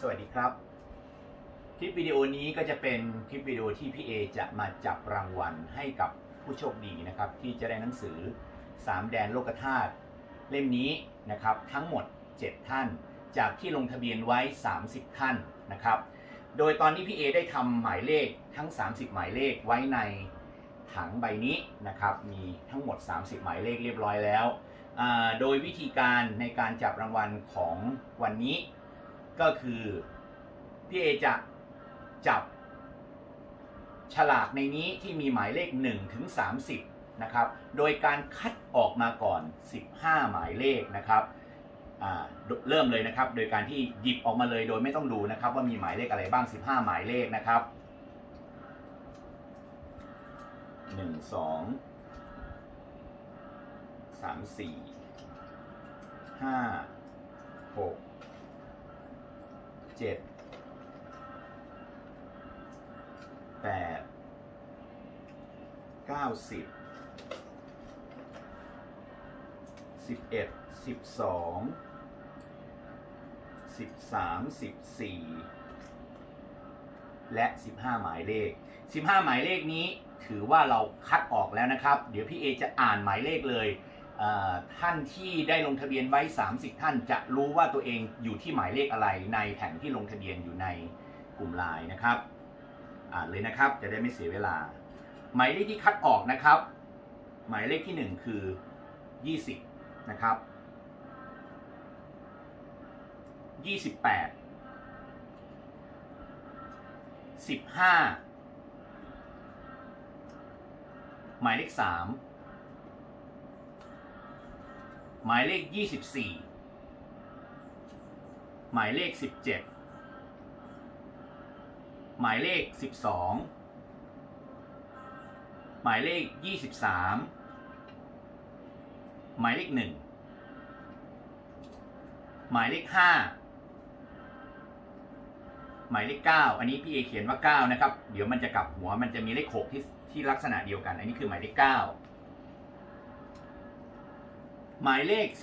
สวัสดีครับ คลิปวิดีโอนี้ก็จะเป็นคลิปวิดีโอที่พี่เอจะมาจับรางวัลให้กับผู้โชคดีนะครับ ที่จะได้หนังสือ 3 แดนโลกธาตุเล่มนี้นะครับ ทั้งหมด 7 ท่าน จากที่ลงทะเบียนไว้ 30 ท่านนะครับ โดยตอนนี้พี่เอได้ทำหมายเลขทั้ง 30 หมายเลขไว้ในถังใบนี้นะครับ มีทั้งหมด 30 หมายเลขเรียบร้อยแล้ว โดยวิธีการในการจับรางวัลของวันนี้ ก็คือพี่เอจะจับฉลากในนี้ที่มีหมายเลข1ถึง30นะครับ โดยการคัดออกมาก่อน 15 หมายเลขนะครับเริ่มเลยนะครับ โดยการที่หยิบออกมาเลยโดยไม่ต้องดูนะครับ ว่ามีหมายเลขอะไรบ้าง 15 หมายเลขนะครับ 1 2 3 4 5 6 เจ็ดแปดเก้าสิบสิบเอ็ดสิบสองสิบสามสิบสี่และสิบห้าหมายเลขสิบห้าหมายเลขนี้ถือว่าเราคัดออกแล้วนะครับ เดี๋ยวพี่เอจะอ่านหมายเลขเลย ท่านที่ได้ลงทะเบียนไว้ 30 ท่านจะรู้ว่าตัวเองอยู่ที่หมายเลขอะไรในแผงที่ลงทะเบียนอยู่ในกลุ่มไลน์นะครับอ่านเลยนะครับจะได้ไม่เสียเวลา หมายเลขที่คัดออกนะครับ หมายเลขที่ 1 คือ 20 นะครับ 28 15 หมายเลข 3 หมายเลข 24 หมายเลข 17 หมายเลข 12 หมายเลข 23 หมายเลข 1 หมายเลข 5 หมายเลข 9 อันนี้พี่เอเขียนว่า 9 นะครับ เดี๋ยวมันจะกลับหัวมันจะมีเลข 6 ที่ที่ลักษณะเดียวกัน อันนี้คือหมายเลข 9 หมายเลข 13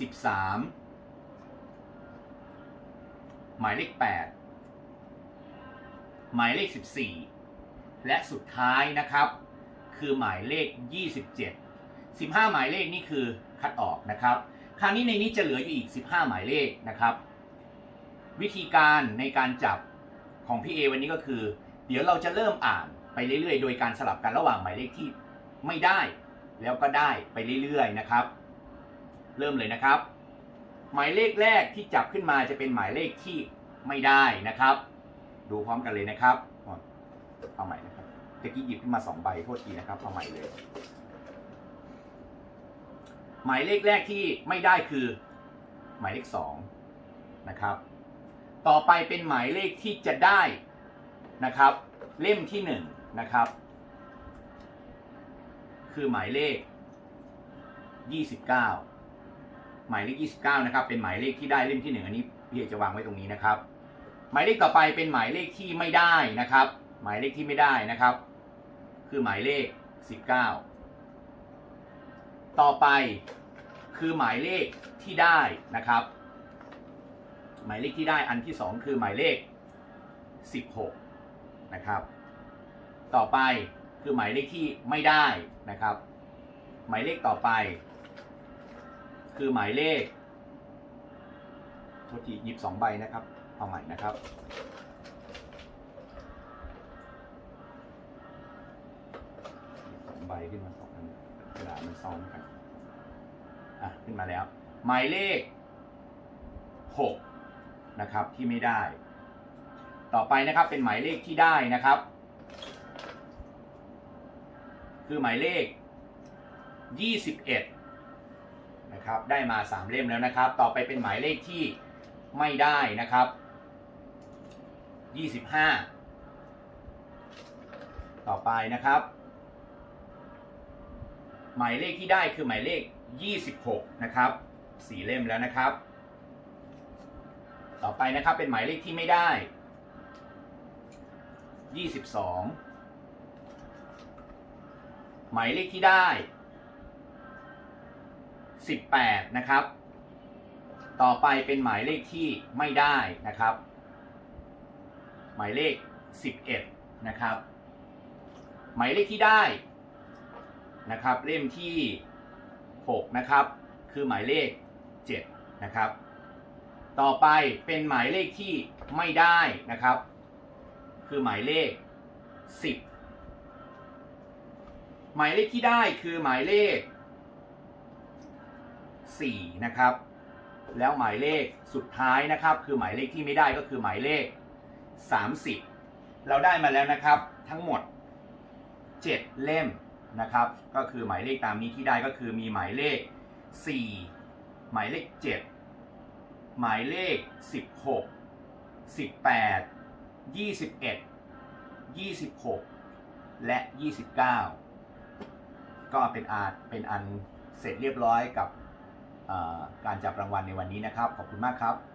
หมายเลข 8 หมายเลข 14 และสุดท้ายนะครับ คือหมายเลข 27 15 หมายเลขนี่คือคัดออกนะครับ คราวนี้ในนี้จะเหลืออยู่อีก 15 หมายเลขนะครับ วิธีการในการจับของพี่เอวันนี้ก็คือ เดี๋ยวเราจะเริ่มอ่านไปเรื่อยๆ โดยการสลับกันระหว่างหมายเลขที่ไม่ได้ แล้วก็ได้ไปเรื่อยๆนะครับ เริ่มเลยนะครับ หมายเลขแรกที่จับขึ้นมาจะเป็นหมายเลขที่ไม่ได้นะครับ ดูพร้อมกันเลยนะครับเอาใหม่นะครับตะกี้หยิบขึ้นมาสองใบโทษทีนะครับเอาใหม่เลย หมายเลขแรกที่ไม่ได้คือ หมายเลขสองนะครับ ต่อไปเป็นหมายเลขที่จะได้นะครับ เล่มที่หนึ่งนะครับ คือหมายเลขยี่สิบเก้า หมายเลขยี่สิบเก้านะครับ เป็นหมายเลขที่ได้เล่มที่หนึ่งอันนี้พี่เอกจะวางไว้ตรงนี้นะครับ หมายเลขต่อไปเป็นหมายเลขที่ไม่ได้นะครับ หมายเลขที่ไม่ได้นะครับ คือหมายเลขสิบเก้าต่อไปคือหมายเลขที่ได้นะครับ หมายเลขที่ได้อันที่สองคือหมายเลขสิบหกนะครับ ต่อไปคือหมายเลขที่ไม่ได้นะครับ หมายเลขต่อไป คือหมายเลขโทษทีหยิบสองใบนะครับ เอาใหม่นะครับ สองใบขึ้นมาสองอันกระดาษมันซ้อนกัน อะ ขึ้นมาแล้ว หมายเลขหกนะครับที่ไม่ได้ ต่อไปนะครับเป็นหมายเลขที่ได้นะครับ คือหมายเลข21นะ ครับได้มา 3 เล่มแล้วนะครับ ต่อไปเป็นหมายเลขที่ไม่ได้นะครับ 25 ต่อไปนะครับ หมายเลขที่ได้คือหมายเลข 26 นะครับสี่เล่มแล้วนะครับ ต่อไปนะครับเป็นหมายเลขที่ไม่ได้ 22 หมายเลขที่ได้ 18 นะครับ ต่อไปเป็นหมายเลขที่ไม่ได้นะครับ หมายเลข 11 นะครับ หมายเลขที่ได้นะครับ เล่มที่ 6 นะครับ คือหมายเลข 7 นะครับ ต่อไปเป็นหมายเลขที่ไม่ได้นะครับ คือหมายเลข 10 หมายเลขที่ได้คือหมายเลข 4 นะครับ แล้วหมายเลขสุดท้ายนะครับ คือหมายเลขที่ไม่ได้ก็คือหมายเลข 30 เราได้มาแล้วนะครับ ทั้งหมด 7 เล่มนะครับ ก็คือหมายเลขตามนี้ที่ได้ก็คือมีหมายเลข 4 หมายเลข 7 หมายเลข 16 18 21 26 และ 29 ก็เป็นอาจเป็นอันเสร็จเรียบร้อยกับ การจับรางวัลในวันนี้นะครับ ขอบคุณมากครับ